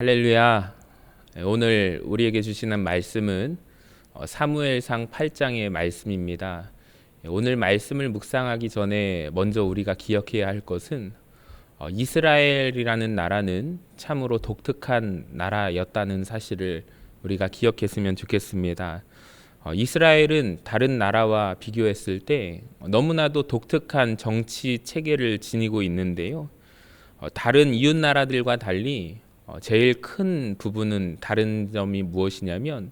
할렐루야. 오늘 우리에게 주시는 말씀은 어, 사무엘상 8장의 말씀입니다. 오늘 말씀을 묵상하기 전에 먼저 우리가 기억해야 할 것은 어, 이스라엘이라는 나라는 참으로 독특한 나라였다는 사실을 우리가 기억했으면 좋겠습니다. 어, 이스라엘은 다른 나라와 비교했을 때 너무나도 독특한 정치 체계를 지니고 있는데요. 어, 다른 이웃 나라들과 달리 어, 제일 큰 부분은 다른 점이 무엇이냐면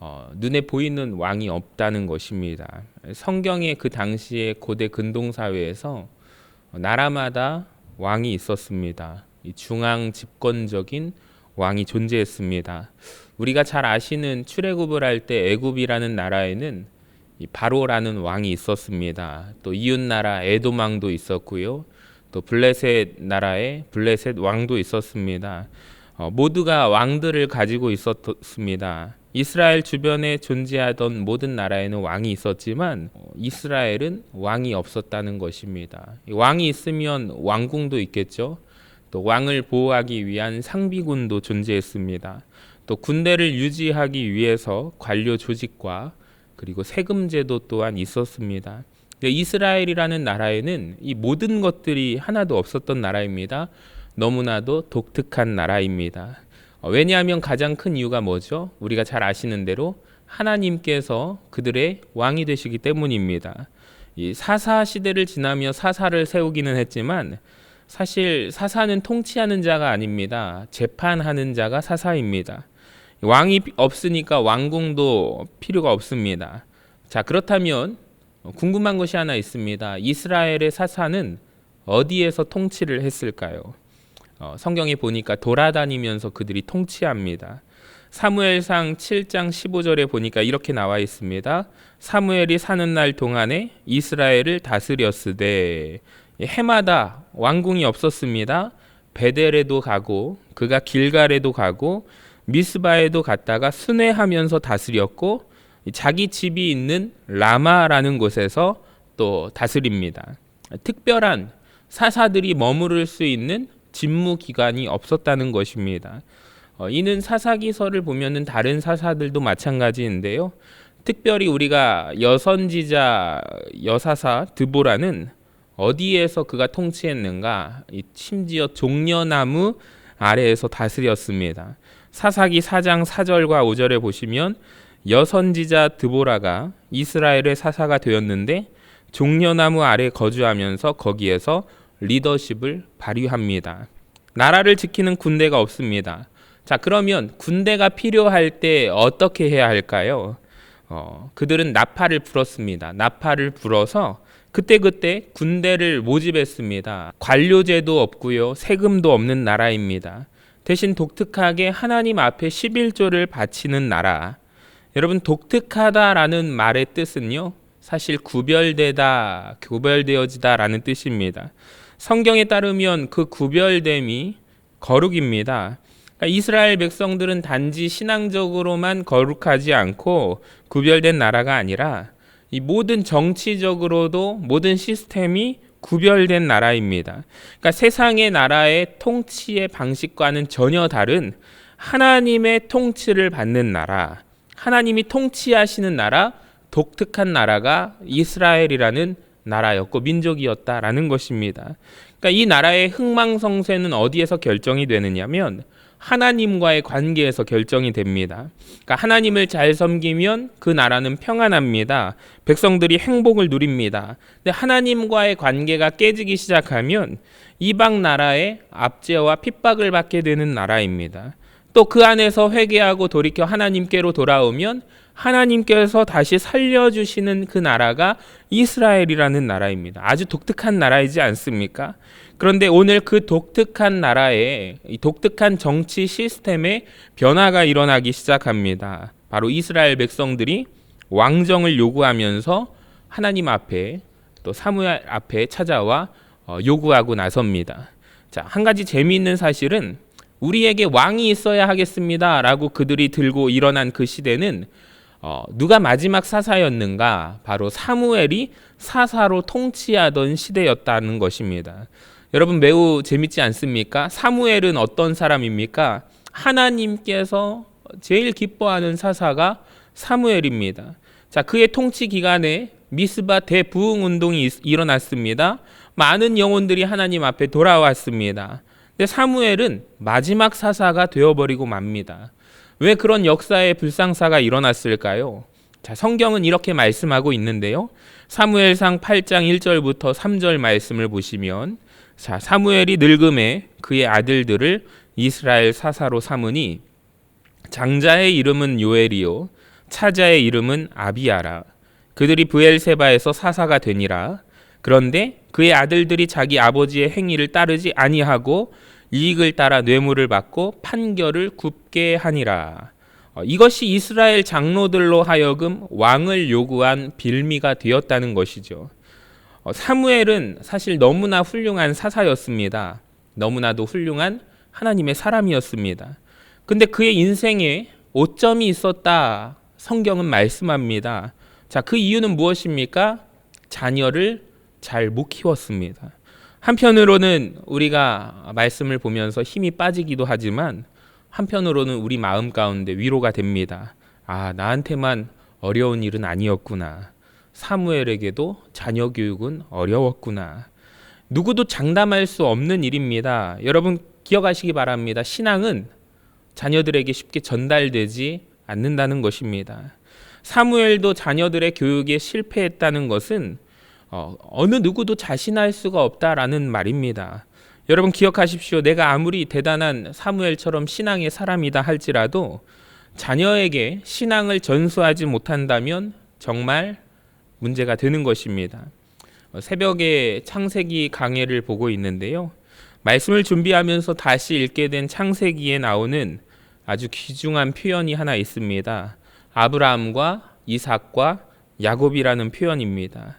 어, 눈에 보이는 왕이 없다는 것입니다. 성경의 그 당시의 고대 근동 사회에서 어, 나라마다 왕이 있었습니다. 이 중앙 집권적인 왕이 존재했습니다. 우리가 잘 아시는 출애굽을 할 때 애굽이라는 나라에는 이 바로라는 왕이 있었습니다. 또 이웃 나라 에돔 왕도 있었고요. 또 블레셋 나라에 블레셋 왕도 있었습니다. 어, 모두가 왕들을 가지고 있었습니다. 이스라엘 주변에 존재하던 모든 나라에는 왕이 있었지만 어, 이스라엘은 왕이 없었다는 것입니다. 왕이 있으면 왕궁도 있겠죠. 또 왕을 보호하기 위한 상비군도 존재했습니다. 또 군대를 유지하기 위해서 관료 조직과 그리고 세금 제도 또한 있었습니다. 이스라엘이라는 나라에는 이 모든 것들이 하나도 없었던 나라입니다. 너무나도 독특한 나라입니다. 어, 왜냐하면 가장 큰 이유가 뭐죠? 우리가 잘 아시는 대로 하나님께서 그들의 왕이 되시기 때문입니다. 이 사사 시대를 지나며 사사를 세우기는 했지만 사실 사사는 통치하는 자가 아닙니다. 재판하는 자가 사사입니다. 왕이 없으니까 왕궁도 필요가 없습니다. 자, 그렇다면 궁금한 것이 하나 있습니다. 이스라엘의 사사는 어디에서 통치를 했을까요? 어, 성경에 보니까 돌아다니면서 그들이 통치합니다. 사무엘상 7장 15절에 보니까 이렇게 나와 있습니다. 사무엘이 사는 날 동안에 이스라엘을 다스렸으되 해마다 왕궁이 없었습니다. 베델에도 가고 그가 길갈에도 가고 미스바에도 갔다가 순회하면서 다스렸고 자기 집이 있는 라마라는 곳에서 또 다스립니다. 특별한 사사들이 머무를 수 있는 집무 기간이 없었다는 것입니다. 어, 이는 사사기서를 보면은 다른 사사들도 마찬가지인데요. 특별히 우리가 여선지자 여사사 드보라는 어디에서 그가 통치했는가? 심지어 종려나무 아래에서 다스렸습니다. 사사기 4장 4절과 5절에 보시면 여선지자 드보라가 이스라엘의 사사가 되었는데 종려나무 아래 거주하면서 거기에서 리더십을 발휘합니다. 나라를 지키는 군대가 없습니다. 자, 그러면 군대가 필요할 때 어떻게 해야 할까요? 어, 그들은 나팔을 불었습니다. 나팔을 불어서 그때그때 군대를 모집했습니다. 관료제도 없고요. 세금도 없는 나라입니다. 대신 독특하게 하나님 앞에 11조를 바치는 나라. 여러분 독특하다라는 말의 뜻은요. 사실 구별되다, 구별되어지다라는 뜻입니다. 성경에 따르면 그 구별됨이 거룩입니다. 그러니까 이스라엘 백성들은 단지 신앙적으로만 거룩하지 않고 구별된 나라가 아니라 이 모든 정치적으로도 모든 시스템이 구별된 나라입니다. 그러니까 세상의 나라의 통치의 방식과는 전혀 다른 하나님의 통치를 받는 나라, 하나님이 통치하시는 나라, 독특한 나라가 이스라엘이라는 나라였고 민족이었다라는 것입니다. 그러니까 이 나라의 흥망성쇠는 어디에서 결정이 되느냐면 하나님과의 관계에서 결정이 됩니다. 그러니까 하나님을 잘 섬기면 그 나라는 평안합니다. 백성들이 행복을 누립니다. 근데 하나님과의 관계가 깨지기 시작하면 이방 나라의 압제와 핍박을 받게 되는 나라입니다. 또 그 안에서 회개하고 돌이켜 하나님께로 돌아오면 하나님께서 다시 살려주시는 그 나라가 이스라엘이라는 나라입니다. 아주 독특한 나라이지 않습니까? 그런데 오늘 그 독특한 나라에 이 독특한 정치 시스템에 변화가 일어나기 시작합니다. 바로 이스라엘 백성들이 왕정을 요구하면서 하나님 앞에 또 사무엘 앞에 찾아와 어, 요구하고 나섭니다. 자, 한 가지 재미있는 사실은 우리에게 왕이 있어야 하겠습니다 라고 그들이 들고 일어난 그 시대는 어, 누가 마지막 사사였는가? 바로 사무엘이 사사로 통치하던 시대였다는 것입니다. 여러분 매우 재밌지 않습니까? 사무엘은 어떤 사람입니까? 하나님께서 제일 기뻐하는 사사가 사무엘입니다. 자, 그의 통치 기간에 미스바 대부흥 운동이 있- 일어났습니다. 많은 영혼들이 하나님 앞에 돌아왔습니다. 근데 사무엘은 마지막 사사가 되어버리고 맙니다. 왜 그런 역사의 불상사가 일어났을까요? 자, 성경은 이렇게 말씀하고 있는데요. 사무엘상 8장 1절부터 3절 말씀을 보시면 자, 사무엘이 늙음에 그의 아들들을 이스라엘 사사로 삼으니 장자의 이름은 요엘이요 차자의 이름은 아비아라 그들이 브엘세바에서 사사가 되니라 그런데 그의 아들들이 자기 아버지의 행위를 따르지 아니하고 이익을 따라 뇌물을 받고 판결을 굽게 하니라 어, 이것이 이스라엘 장로들로 하여금 왕을 요구한 빌미가 되었다는 것이죠. 어, 사무엘은 사실 너무나 훌륭한 사사였습니다. 너무나도 훌륭한 하나님의 사람이었습니다. 근데 그의 인생에 오점이 있었다. 성경은 말씀합니다. 자, 그 이유는 무엇입니까? 자녀를 잘 못 키웠습니다. 한편으로는 우리가 말씀을 보면서 힘이 빠지기도 하지만 한편으로는 우리 마음 가운데 위로가 됩니다. 아, 나한테만 어려운 일은 아니었구나. 사무엘에게도 자녀 교육은 어려웠구나. 누구도 장담할 수 없는 일입니다. 여러분 기억하시기 바랍니다. 신앙은 자녀들에게 쉽게 전달되지 않는다는 것입니다. 사무엘도 자녀들의 교육에 실패했다는 것은 어, 어느 누구도 자신할 수가 없다라는 말입니다. 여러분 기억하십시오. 내가 아무리 대단한 사무엘처럼 신앙의 사람이다 할지라도 자녀에게 신앙을 전수하지 못한다면 정말 문제가 되는 것입니다. 어, 새벽에 창세기 강해를 보고 있는데요. 말씀을 준비하면서 다시 읽게 된 창세기에 나오는 아주 귀중한 표현이 하나 있습니다. 아브라함과 이삭과 야곱이라는 표현입니다.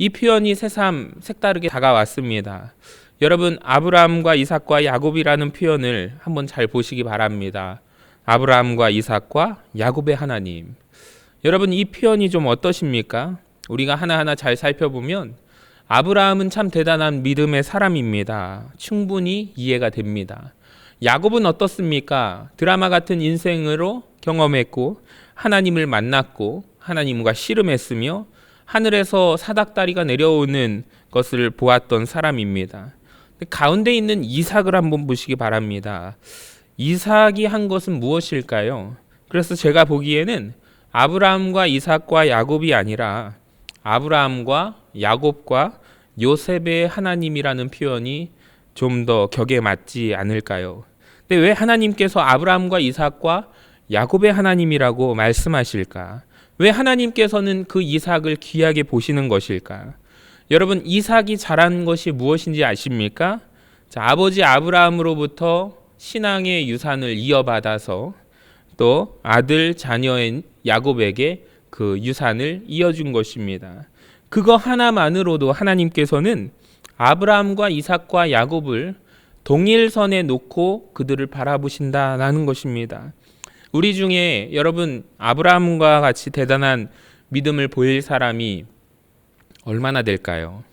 이 표현이 새삼 색다르게 다가왔습니다. 여러분 아브라함과 이삭과 야곱이라는 표현을 한번 잘 보시기 바랍니다. 아브라함과 이삭과 야곱의 하나님. 여러분 이 표현이 좀 어떠십니까? 우리가 하나하나 잘 살펴보면 아브라함은 참 대단한 믿음의 사람입니다. 충분히 이해가 됩니다. 야곱은 어떻습니까? 드라마 같은 인생으로 경험했고 하나님을 만났고 하나님과 씨름했으며 하늘에서 사닥다리가 내려오는 것을 보았던 사람입니다. 가운데 있는 이삭을 한번 보시기 바랍니다. 이삭이 한 것은 무엇일까요? 그래서 제가 보기에는 아브라함과 이삭과 야곱이 아니라 아브라함과 야곱과 요셉의 하나님이라는 표현이 좀 더 격에 맞지 않을까요? 근데 왜 하나님께서 아브라함과 이삭과 야곱의 하나님이라고 말씀하실까? 왜 하나님께서는 그 이삭을 귀하게 보시는 것일까? 여러분 이삭이 잘한 것이 무엇인지 아십니까? 자, 아버지 아브라함으로부터 신앙의 유산을 이어받아서 또 아들 자녀인 야곱에게 그 유산을 이어준 것입니다. 그거 하나만으로도 하나님께서는 아브라함과 이삭과 야곱을 동일선에 놓고 그들을 바라보신다라는 것입니다. 우리 중에 여러분 아브라함과 같이 대단한 믿음을 보일 사람이 얼마나 될까요?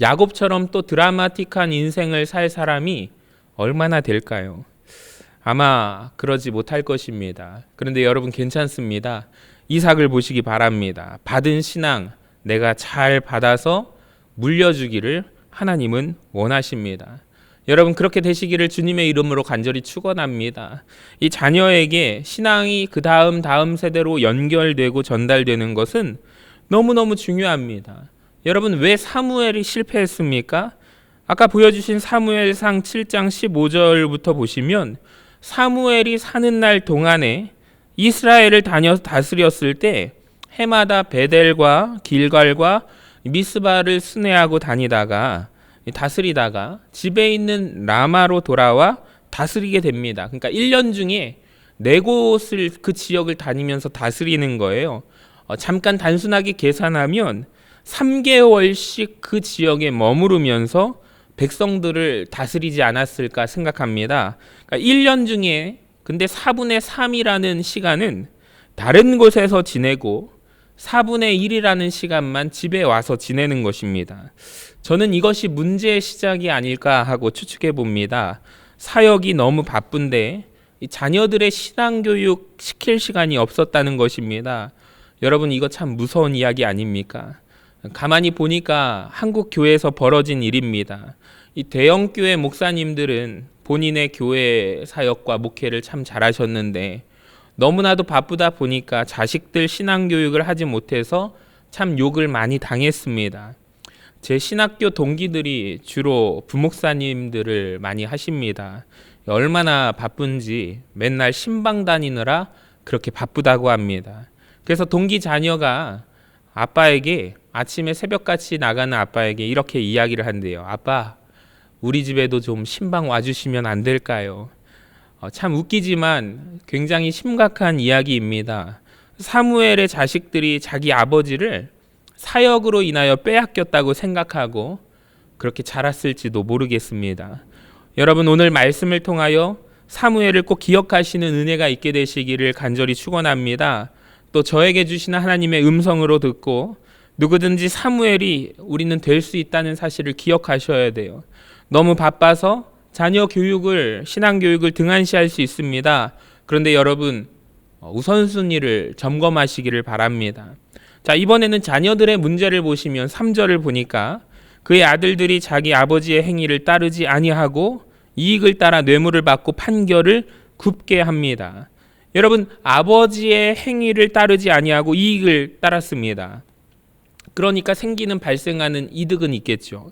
야곱처럼 또 드라마틱한 인생을 살 사람이 얼마나 될까요? 아마 그러지 못할 것입니다. 그런데 여러분 괜찮습니다. 이삭을 보시기 바랍니다. 받은 신앙 내가 잘 받아서 물려주기를 하나님은 원하십니다. 여러분 그렇게 되시기를 주님의 이름으로 간절히 축원합니다. 이 자녀에게 신앙이 그 다음 다음 세대로 연결되고 전달되는 것은 너무너무 중요합니다. 여러분 왜 사무엘이 실패했습니까? 아까 보여주신 사무엘상 7장 15절부터 보시면 사무엘이 사는 날 동안에 이스라엘을 다녀 다스렸을 때 해마다 베델과 길갈과 미스바를 순회하고 다니다가 다스리다가 집에 있는 라마로 돌아와 다스리게 됩니다. 그러니까 1년 중에 네 곳을 그 지역을 다니면서 다스리는 거예요. 어, 잠깐 단순하게 계산하면 3개월씩 그 지역에 머무르면서 백성들을 다스리지 않았을까 생각합니다. 그러니까 1년 중에 근데 4분의 3이라는 시간은 다른 곳에서 지내고 4분의 1이라는 시간만 집에 와서 지내는 것입니다. 저는 이것이 문제의 시작이 아닐까 하고 추측해 봅니다. 사역이 너무 바쁜데 이 자녀들의 신앙 교육 시킬 시간이 없었다는 것입니다. 여러분 이거 참 무서운 이야기 아닙니까? 가만히 보니까 한국 교회에서 벌어진 일입니다. 이 대형 교회 목사님들은 본인의 교회 사역과 목회를 참 잘하셨는데 너무나도 바쁘다 보니까 자식들 신앙 교육을 하지 못해서 참 욕을 많이 당했습니다. 제 신학교 동기들이 주로 부목사님들을 많이 하십니다. 얼마나 바쁜지 맨날 신방 다니느라 그렇게 바쁘다고 합니다. 그래서 동기 자녀가 아빠에게 아침에 새벽같이 나가는 아빠에게 이렇게 이야기를 한대요. 아빠, 우리 집에도 좀 신방 와주시면 안 될까요? 어, 참 웃기지만 굉장히 심각한 이야기입니다. 사무엘의 자식들이 자기 아버지를 사역으로 인하여 빼앗겼다고 생각하고 그렇게 자랐을지도 모르겠습니다. 여러분 오늘 말씀을 통하여 사무엘을 꼭 기억하시는 은혜가 있게 되시기를 간절히 축원합니다. 또 저에게 주시는 하나님의 음성으로 듣고 누구든지 사무엘이 우리는 될 수 있다는 사실을 기억하셔야 돼요. 너무 바빠서 자녀 교육을 신앙 교육을 등한시할 수 있습니다. 그런데 여러분 어, 우선순위를 점검하시기를 바랍니다. 자, 이번에는 자녀들의 문제를 보시면 3절을 보니까 그의 아들들이 자기 아버지의 행위를 따르지 아니하고 이익을 따라 뇌물을 받고 판결을 굽게 합니다. 여러분, 아버지의 행위를 따르지 아니하고 이익을 따랐습니다. 그러니까 생기는 발생하는 이득은 있겠죠.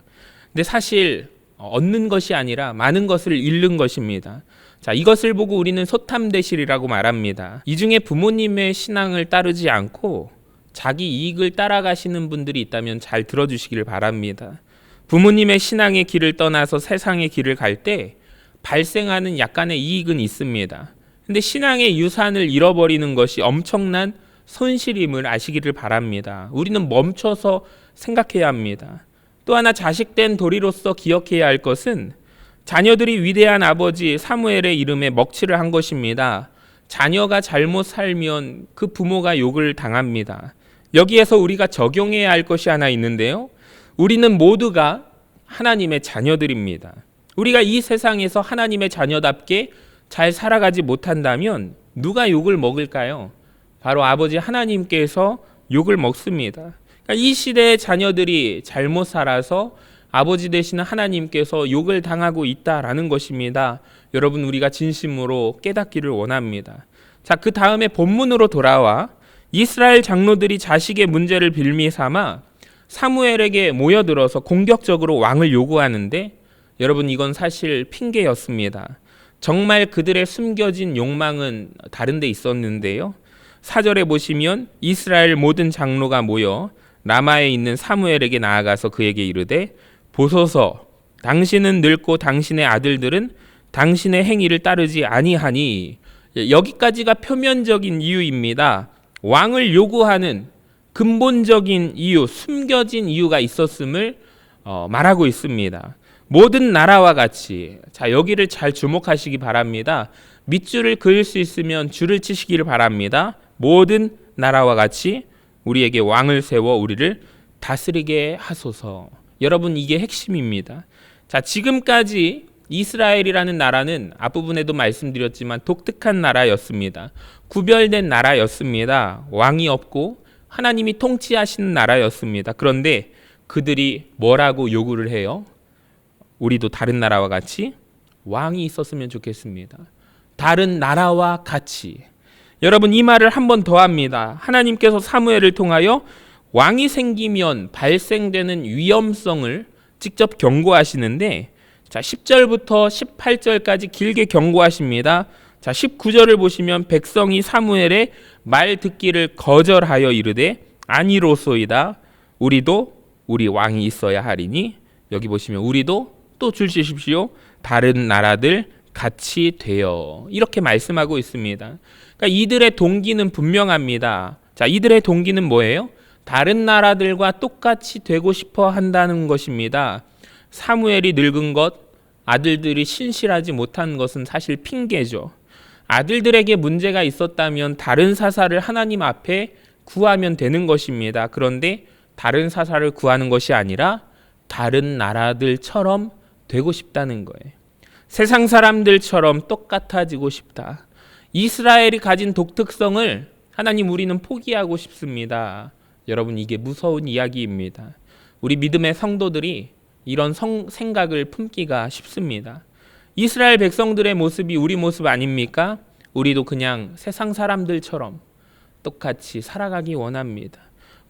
근데 사실 얻는 것이 아니라 많은 것을 잃는 것입니다. 자, 이것을 보고 우리는 소탐대실이라고 말합니다. 이 중에 부모님의 신앙을 따르지 않고 자기 이익을 따라가시는 분들이 있다면 잘 들어주시기를 바랍니다. 부모님의 신앙의 길을 떠나서 세상의 길을 갈 때 발생하는 약간의 이익은 있습니다. 근데 신앙의 유산을 잃어버리는 것이 엄청난 손실임을 아시기를 바랍니다. 우리는 멈춰서 생각해야 합니다. 또 하나 자식된 도리로서 기억해야 할 것은 자녀들이 위대한 아버지 사무엘의 이름에 먹칠을 한 것입니다. 자녀가 잘못 살면 그 부모가 욕을 당합니다. 여기에서 우리가 적용해야 할 것이 하나 있는데요. 우리는 모두가 하나님의 자녀들입니다. 우리가 이 세상에서 하나님의 자녀답게 잘 살아가지 못한다면 누가 욕을 먹을까요? 바로 아버지 하나님께서 욕을 먹습니다. 그러니까 이 시대의 자녀들이 잘못 살아서 아버지 되시는 하나님께서 욕을 당하고 있다라는 것입니다. 여러분 우리가 진심으로 깨닫기를 원합니다. 자, 그 다음에 본문으로 돌아와 이스라엘 장로들이 자식의 문제를 빌미 삼아 사무엘에게 모여들어서 공격적으로 왕을 요구하는데 여러분 이건 사실 핑계였습니다. 정말 그들의 숨겨진 욕망은 다른 데 있었는데요. 사절에 보시면 이스라엘 모든 장로가 모여 라마에 있는 사무엘에게 나아가서 그에게 이르되 보소서 당신은 늙고 당신의 아들들은 당신의 행위를 따르지 아니하니 여기까지가 표면적인 이유입니다. 왕을 요구하는 근본적인 이유, 숨겨진 이유가 있었음을 어, 말하고 있습니다. 모든 나라와 같이 자 여기를 잘 주목하시기 바랍니다. 밑줄을 그을 수 있으면 줄을 치시기를 바랍니다. 모든 나라와 같이 우리에게 왕을 세워 우리를 다스리게 하소서. 여러분 이게 핵심입니다. 자 지금까지 이스라엘이라는 나라는 앞부분에도 말씀드렸지만 독특한 나라였습니다. 구별된 나라였습니다. 왕이 없고 하나님이 통치하시는 나라였습니다. 그런데 그들이 뭐라고 요구를 해요? 우리도 다른 나라와 같이 왕이 있었으면 좋겠습니다. 다른 나라와 같이. 여러분 이 말을 한 번 더 합니다. 하나님께서 사무엘을 통하여 왕이 생기면 발생되는 위험성을 직접 경고하시는데 자, 10절부터 18절까지 길게 경고하십니다. 자, 19절을 보시면 백성이 사무엘의 말 듣기를 거절하여 이르되 아니로소이다. 우리도 우리 왕이 있어야 하리니 여기 보시면 우리도 또 줄지십시오. 다른 나라들 같이 되어 이렇게 말씀하고 있습니다. 그러니까 이들의 동기는 분명합니다. 자, 이들의 동기는 뭐예요? 다른 나라들과 똑같이 되고 싶어 한다는 것입니다. 사무엘이 늙은 것, 아들들이 신실하지 못한 것은 사실 핑계죠. 아들들에게 문제가 있었다면 다른 사사를 하나님 앞에 구하면 되는 것입니다. 그런데 다른 사사를 구하는 것이 아니라 다른 나라들처럼 되고 싶다는 거예요. 세상 사람들처럼 똑같아지고 싶다. 이스라엘이 가진 독특성을 하나님 우리는 포기하고 싶습니다. 여러분 이게 무서운 이야기입니다. 우리 믿음의 성도들이 이런 성, 생각을 품기가 쉽습니다. 이스라엘 백성들의 모습이 우리 모습 아닙니까? 우리도 그냥 세상 사람들처럼 똑같이 살아가기 원합니다.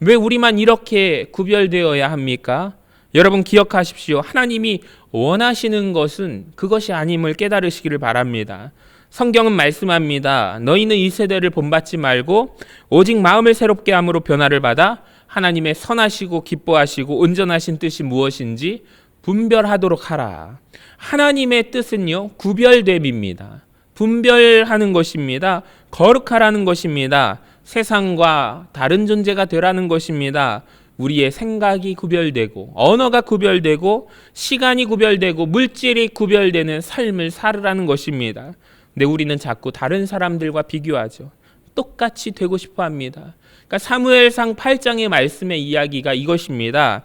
왜 우리만 이렇게 구별되어야 합니까? 여러분 기억하십시오. 하나님이 원하시는 것은 그것이 아님을 깨달으시기를 바랍니다. 성경은 말씀합니다. 너희는 이 세대를 본받지 말고 오직 마음을 새롭게 함으로 변화를 받아 하나님의 선하시고 기뻐하시고 온전하신 뜻이 무엇인지 분별하도록 하라. 하나님의 뜻은요, 구별됨입니다. 분별하는 것입니다. 거룩하라는 것입니다. 세상과 다른 존재가 되라는 것입니다. 우리의 생각이 구별되고, 언어가 구별되고, 시간이 구별되고, 물질이 구별되는 삶을 살으라는 것입니다. 근데 우리는 자꾸 다른 사람들과 비교하죠. 똑같이 되고 싶어 합니다. 그러니까 사무엘상 8장의 말씀의 이야기가 이것입니다.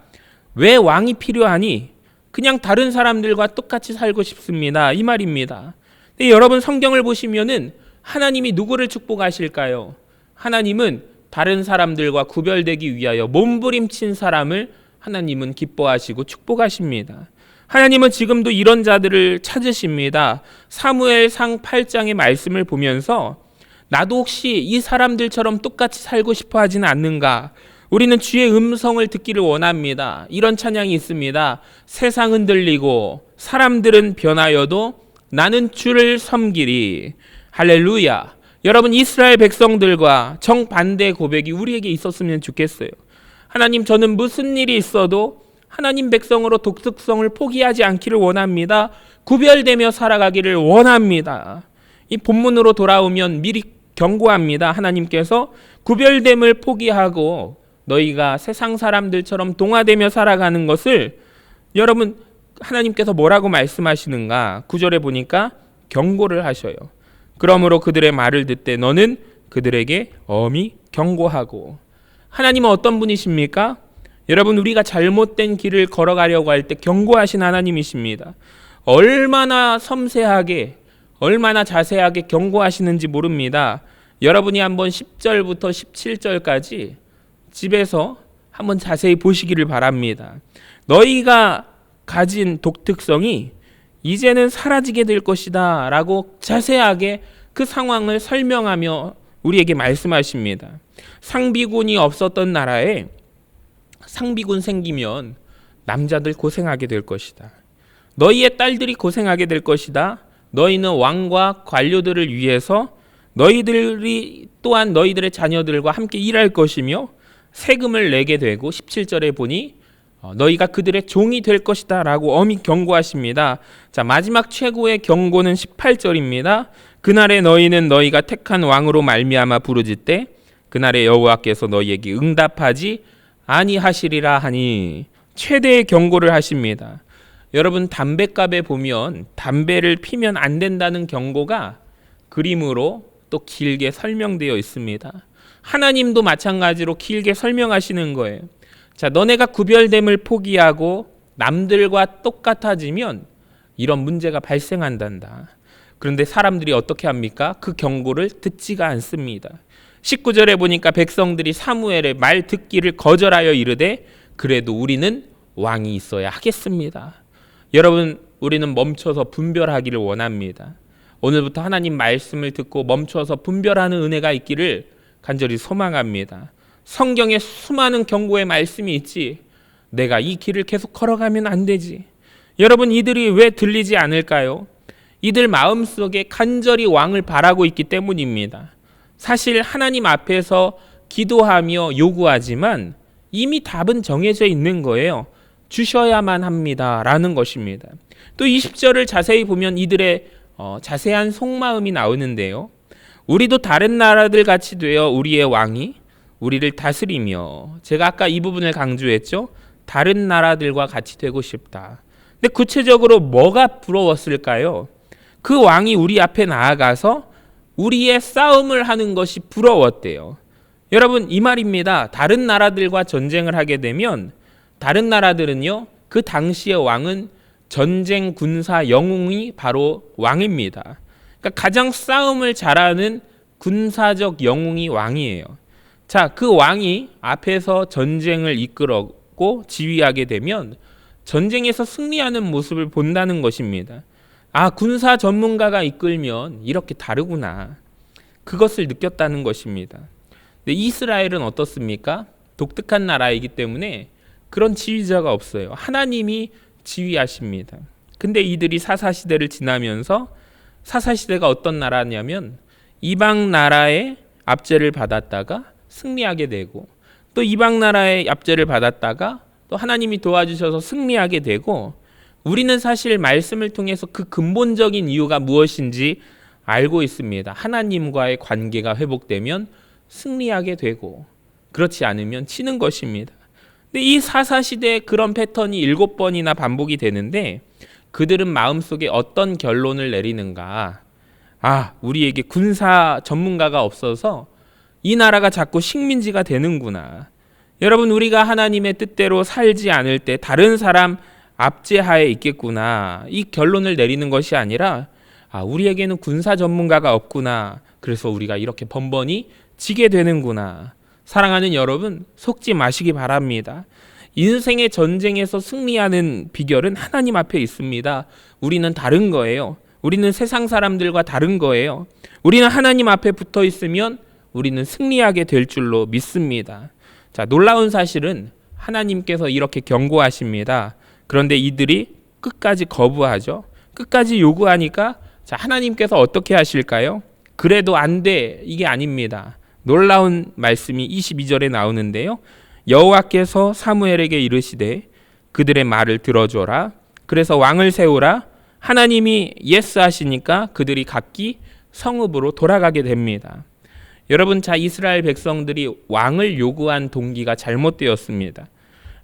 왜 왕이 필요하니? 그냥 다른 사람들과 똑같이 살고 싶습니다. 이 말입니다. 근데 여러분 성경을 보시면은 하나님이 누구를 축복하실까요? 하나님은 다른 사람들과 구별되기 위하여 몸부림친 사람을 하나님은 기뻐하시고 축복하십니다. 하나님은 지금도 이런 자들을 찾으십니다. 사무엘상 8장의 말씀을 보면서 나도 혹시 이 사람들처럼 똑같이 살고 싶어 하지는 않는가? 우리는 주의 음성을 듣기를 원합니다. 이런 찬양이 있습니다. 세상은 들리고 사람들은 변하여도 나는 주를 섬기리. 할렐루야. 여러분 이스라엘 백성들과 정반대 고백이 우리에게 있었으면 좋겠어요. 하나님 저는 무슨 일이 있어도 하나님 백성으로 독특성을 포기하지 않기를 원합니다. 구별되며 살아가기를 원합니다. 이 본문으로 돌아오면 미리 경고합니다. 하나님께서 구별됨을 포기하고 너희가 세상 사람들처럼 동화되며 살아가는 것을 여러분 하나님께서 뭐라고 말씀하시는가? 구절에 보니까 경고를 하셔요. 그러므로 그들의 말을 듣되 너는 그들에게 엄히 경고하고 하나님은 어떤 분이십니까? 여러분 우리가 잘못된 길을 걸어가려고 할 때 경고하신 하나님이십니다. 얼마나 섬세하게 얼마나 자세하게 경고하시는지 모릅니다. 여러분이 한번 10절부터 17절까지 집에서 한번 자세히 보시기를 바랍니다. 너희가 가진 독특성이 이제는 사라지게 될 것이다 라고 자세하게 그 상황을 설명하며 우리에게 말씀하십니다. 상비군이 없었던 나라에 상비군 생기면 남자들 고생하게 될 것이다. 너희의 딸들이 고생하게 될 것이다. 너희는 왕과 관료들을 위해서 너희들이 또한 너희들의 자녀들과 함께 일할 것이며 세금을 내게 되고 17절에 보니 어, 너희가 그들의 종이 될 것이다 라고 엄히 경고하십니다. 자, 마지막 최고의 경고는 18절입니다. 그날에 너희는 너희가 택한 왕으로 말미암아 부르짖되 그날에 여호와께서 너희에게 응답하지 아니하시리라 하니 최대의 경고를 하십니다. 여러분 담배값에 보면 담배를 피면 안 된다는 경고가 그림으로 또 길게 설명되어 있습니다. 하나님도 마찬가지로 길게 설명하시는 거예요. 자, 너네가 구별됨을 포기하고 남들과 똑같아지면 이런 문제가 발생한단다. 그런데 사람들이 어떻게 합니까? 그 경고를 듣지가 않습니다. 19절에 보니까 백성들이 사무엘의 말 듣기를 거절하여 이르되 그래도 우리는 왕이 있어야 하겠습니다. 여러분 우리는 멈춰서 분별하기를 원합니다. 오늘부터 하나님 말씀을 듣고 멈춰서 분별하는 은혜가 있기를 간절히 소망합니다. 성경에 수많은 경고의 말씀이 있지. 내가 이 길을 계속 걸어가면 안 되지. 여러분 이들이 왜 들리지 않을까요? 이들 마음속에 간절히 왕을 바라고 있기 때문입니다. 사실 하나님 앞에서 기도하며 요구하지만 이미 답은 정해져 있는 거예요. 주셔야만 합니다. 라는 것입니다. 또 20절을 자세히 보면 이들의 어, 자세한 속마음이 나오는데요. 우리도 다른 나라들 같이 되어 우리의 왕이 우리를 다스리며 제가 아까 이 부분을 강조했죠. 다른 나라들과 같이 되고 싶다. 근데 구체적으로 뭐가 부러웠을까요? 그 왕이 우리 앞에 나아가서 우리의 싸움을 하는 것이 부러웠대요. 여러분 이 말입니다. 다른 나라들과 전쟁을 하게 되면 다른 나라들은요. 그 당시의 왕은 전쟁 군사 영웅이 바로 왕입니다. 그러니까 가장 싸움을 잘하는 군사적 영웅이 왕이에요. 자, 그 왕이 앞에서 전쟁을 이끌었고 지휘하게 되면 전쟁에서 승리하는 모습을 본다는 것입니다. 아, 군사 전문가가 이끌면 이렇게 다르구나. 그것을 느꼈다는 것입니다. 근데 이스라엘은 어떻습니까? 독특한 나라이기 때문에 그런 지휘자가 없어요. 하나님이 지휘하십니다. 근데 이들이 사사 시대를 지나면서 사사 시대가 어떤 나라냐면 이방 나라의 압제를 받았다가 승리하게 되고 또 이방 나라의 압제를 받았다가 또 하나님이 도와주셔서 승리하게 되고 우리는 사실 말씀을 통해서 그 근본적인 이유가 무엇인지 알고 있습니다. 하나님과의 관계가 회복되면 승리하게 되고 그렇지 않으면 치는 것입니다. 근데 이 사사 시대에 그런 패턴이 일곱 번이나 반복이 되는데 그들은 마음속에 어떤 결론을 내리는가? 아, 우리에게 군사 전문가가 없어서 이 나라가 자꾸 식민지가 되는구나. 여러분, 우리가 하나님의 뜻대로 살지 않을 때 다른 사람 압제하에 있겠구나. 이 결론을 내리는 것이 아니라 아, 우리에게는 군사 전문가가 없구나. 그래서 우리가 이렇게 번번이 지게 되는구나. 사랑하는 여러분, 속지 마시기 바랍니다. 인생의 전쟁에서 승리하는 비결은 하나님 앞에 있습니다. 우리는 다른 거예요. 우리는 세상 사람들과 다른 거예요. 우리는 하나님 앞에 붙어 있으면 우리는 승리하게 될 줄로 믿습니다. 자, 놀라운 사실은 하나님께서 이렇게 경고하십니다. 그런데 이들이 끝까지 거부하죠. 끝까지 요구하니까 자, 하나님께서 어떻게 하실까요? 그래도 안 돼. 이게 아닙니다. 놀라운 말씀이 22절에 나오는데요. 여호와께서 사무엘에게 이르시되 그들의 말을 들어줘라. 그래서 왕을 세우라. 하나님이 예스 하시니까 그들이 각기 성읍으로 돌아가게 됩니다. 여러분, 자 이스라엘 백성들이 왕을 요구한 동기가 잘못되었습니다.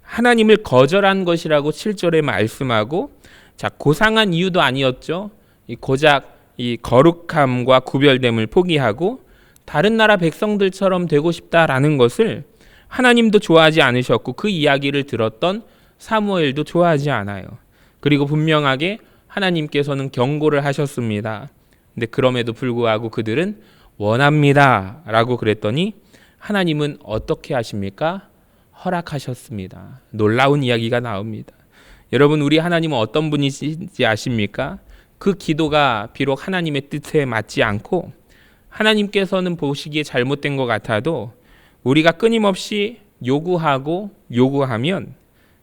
하나님을 거절한 것이라고 7절에 말씀하고 자 고상한 이유도 아니었죠. 이 고작 이 거룩함과 구별됨을 포기하고 다른 나라 백성들처럼 되고 싶다라는 것을 하나님도 좋아하지 않으셨고 그 이야기를 들었던 사무엘도 좋아하지 않아요. 그리고 분명하게 하나님께서는 경고를 하셨습니다. 근데 그럼에도 불구하고 그들은 원합니다라고 그랬더니 하나님은 어떻게 하십니까? 허락하셨습니다. 놀라운 이야기가 나옵니다. 여러분 우리 하나님은 어떤 분이신지 아십니까? 그 기도가 비록 하나님의 뜻에 맞지 않고 하나님께서는 보시기에 잘못된 것 같아도 우리가 끊임없이 요구하고 요구하면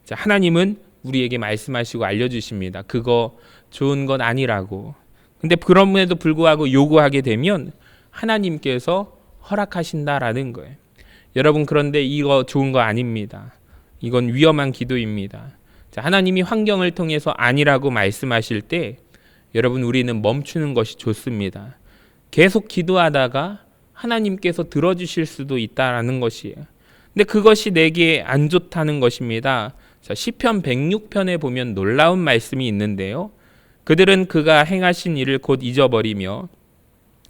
하나님은 우리에게 말씀하시고 알려주십니다. 그거 좋은 건 아니라고. 근데 그럼에도 불구하고 요구하게 되면 하나님께서 허락하신다라는 거예요. 여러분 그런데 이거 좋은 거 아닙니다. 이건 위험한 기도입니다. 자, 하나님이 환경을 통해서 아니라고 말씀하실 때 여러분 우리는 멈추는 것이 좋습니다. 계속 기도하다가 하나님께서 들어주실 수도 있다라는 것이에요. 근데 그것이 내게 안 좋다는 것입니다. 자, 시편 106편에 보면 놀라운 말씀이 있는데요. 그들은 그가 행하신 일을 곧 잊어버리며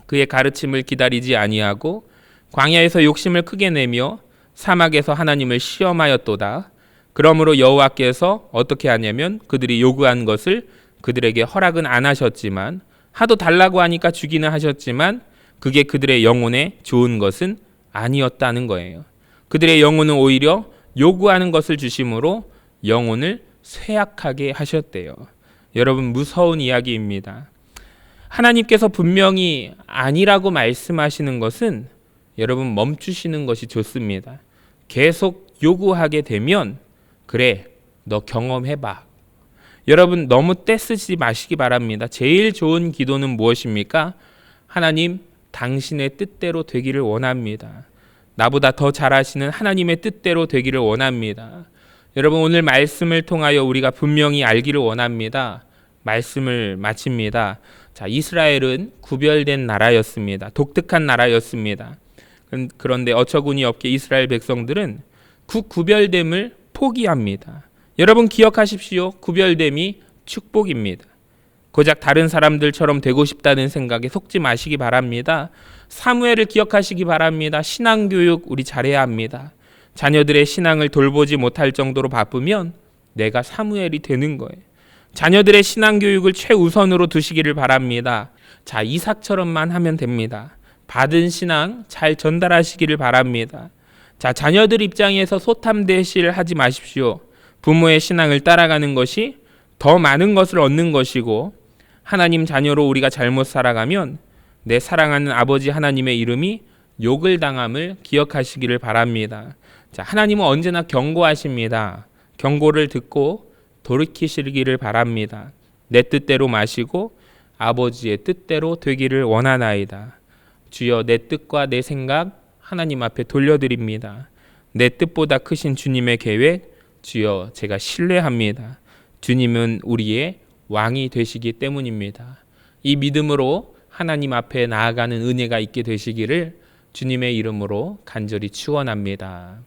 그의 가르침을 기다리지 아니하고 광야에서 욕심을 크게 내며 사막에서 하나님을 시험하였도다. 그러므로 여호와께서 어떻게 하냐면 그들이 요구한 것을 그들에게 허락은 안 하셨지만 하도 달라고 하니까 주기는 하셨지만 그게 그들의 영혼에 좋은 것은 아니었다는 거예요. 그들의 영혼은 오히려 요구하는 것을 주심으로 영혼을 쇠약하게 하셨대요. 여러분 무서운 이야기입니다. 하나님께서 분명히 아니라고 말씀하시는 것은 여러분 멈추시는 것이 좋습니다. 계속 요구하게 되면 그래 너 경험해봐. 여러분 너무 떼쓰지 마시기 바랍니다. 제일 좋은 기도는 무엇입니까? 하나님 당신의 뜻대로 되기를 원합니다. 나보다 더 잘하시는 하나님의 뜻대로 되기를 원합니다. 여러분 오늘 말씀을 통하여 우리가 분명히 알기를 원합니다. 말씀을 마칩니다. 자, 이스라엘은 구별된 나라였습니다. 독특한 나라였습니다. 그런데 어처구니 없게 이스라엘 백성들은 그 구별됨을 포기합니다. 여러분 기억하십시오. 구별됨이 축복입니다. 고작 다른 사람들처럼 되고 싶다는 생각에 속지 마시기 바랍니다. 사무엘을 기억하시기 바랍니다. 신앙 교육 우리 잘해야 합니다. 자녀들의 신앙을 돌보지 못할 정도로 바쁘면 내가 사무엘이 되는 거예요. 자녀들의 신앙 교육을 최우선으로 두시기를 바랍니다. 자, 이삭처럼만 하면 됩니다. 받은 신앙 잘 전달하시기를 바랍니다. 자, 자녀들 입장에서 소탐대실 하지 마십시오. 부모의 신앙을 따라가는 것이 더 많은 것을 얻는 것이고 하나님 자녀로 우리가 잘못 살아가면 내 사랑하는 아버지 하나님의 이름이 욕을 당함을 기억하시기를 바랍니다. 자, 하나님은 언제나 경고하십니다. 경고를 듣고 돌이키시기를 바랍니다. 내 뜻대로 마시고 아버지의 뜻대로 되기를 원하나이다. 주여 내 뜻과 내 생각 하나님 앞에 돌려드립니다. 내 뜻보다 크신 주님의 계획 주여 제가 신뢰합니다. 주님은 우리의 왕이 되시기 때문입니다. 이 믿음으로 하나님 앞에 나아가는 은혜가 있게 되시기를 주님의 이름으로 간절히 축원합니다.